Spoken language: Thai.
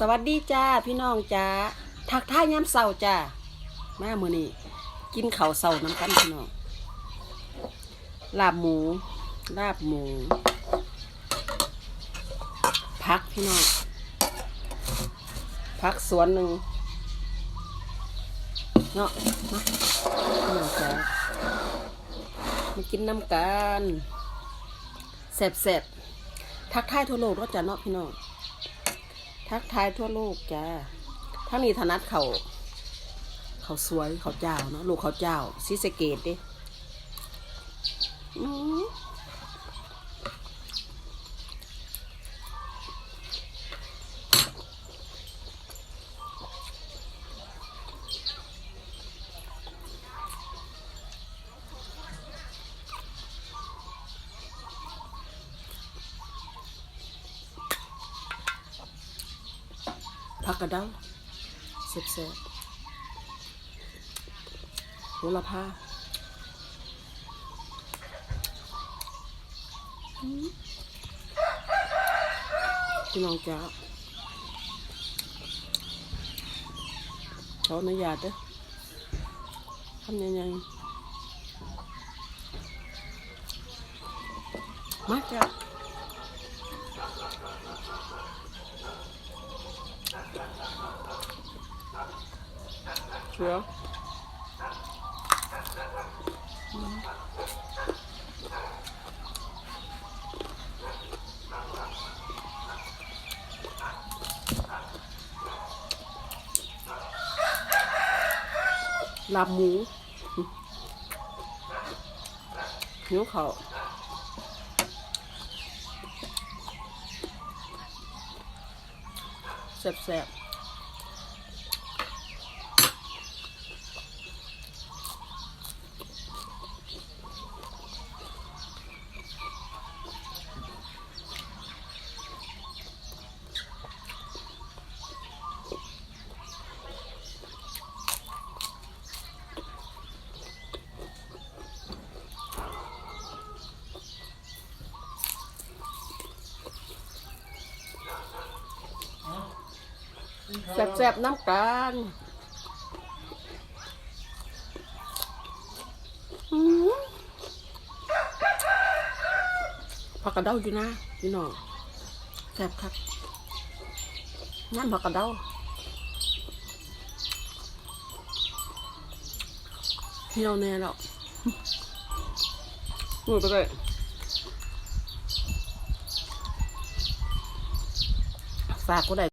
สวัสดีจ้าพี่น้องจ้าทักทายย้ำเศร้าจ้ามามือนี้กินข้าวเศร้าน้ำกันพี่น้องลาบหมู ลาบหมูพักพี่น้องพักสวนหนึ่งเนาะมาพี่น้องจ้ามากินน้ำกันแซ่บๆทักทายทั่วโลกเนาะจ้าเนาะพี่น้อง ทักทายทั่วโลกจ้าถ้ามีธนัดเขา เขาสวยเขาเจ้าเนาะลูกเขาเจ้าซิสเกตดิอื ผักกระเด้าเซ็บๆโหระพาอื้อพี่น้องจ้าขออนุญาตเด้อทำยังไงมาจ้า เสือลาบหมูหิวเขาวแซ่บๆ แซ่บๆน้ำกันผักกระเด้าอยู่นะพี่น้องแซ่บครับนั่นผักกระเด้าเที่ยวแน่แล้วหนูไปเลยฝากก็ได้